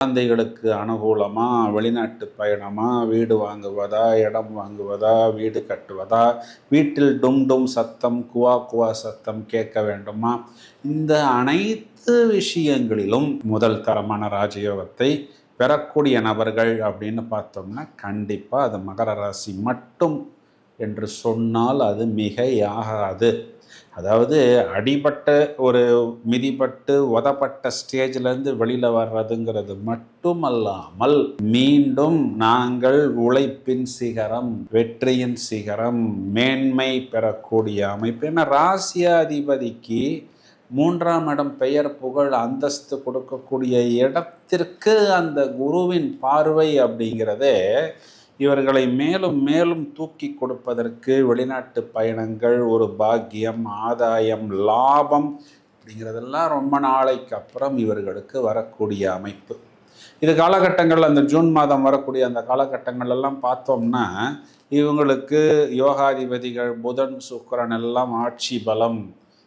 குழந்தைகளுக்கு அனுகூலமாக வெளிநாட்டு பயணமாக வீடு வாங்குவதா இடம் வாங்குவதா வீடு கட்டுவதா வீட்டில் டும் டும் சத்தம் குவா குவா சத்தம் கேட்க வேண்டுமா? இந்த அனைத்து விஷயங்களிலும் முதல் தரமான ராஜயோகத்தை பெறக்கூடிய நபர்கள் அப்படின்னு பார்த்தோம்னா கண்டிப்பாக அது மகர ராசி மட்டும் என்று சொன்னால் அது மிகையாகாது. அதாவது அடிபட்ட ஒரு மிதிப்பட்டு உதப்பட்ட ஸ்டேஜ்லேருந்து வெளியில் வர்றதுங்கிறது மட்டுமல்லாமல் மீண்டும் நாங்கள் உழைப்பின் சிகரம் வெற்றியின் சிகரம் மேன்மை பெறக்கூடிய அமைப்பு. ஏன்னா ராசியாதிபதிக்கு மூன்றாம் இடம் பெயர் புகழ் அந்தஸ்து கொடுக்கக்கூடிய இடத்திற்கு அந்த குருவின் பார்வை அப்படிங்கிறதே இவர்களை மேலும் மேலும் தூக்கி கொடுப்பதற்கு வெளிநாட்டு பயணங்கள் ஒரு பாக்கியம் ஆதாயம் லாபம் அப்படிங்கிறதெல்லாம் ரொம்ப நாளைக்கு அப்புறம் இவர்களுக்கு வரக்கூடிய அமைப்பு. இது காலகட்டங்கள் அந்த ஜூன் மாதம் வரக்கூடிய அந்த காலகட்டங்கள் எல்லாம் பார்த்தோம்னா இவங்களுக்கு யோகாதிபதிகள் புதன் சுக்கரன் எல்லாம் ஆட்சி பலம்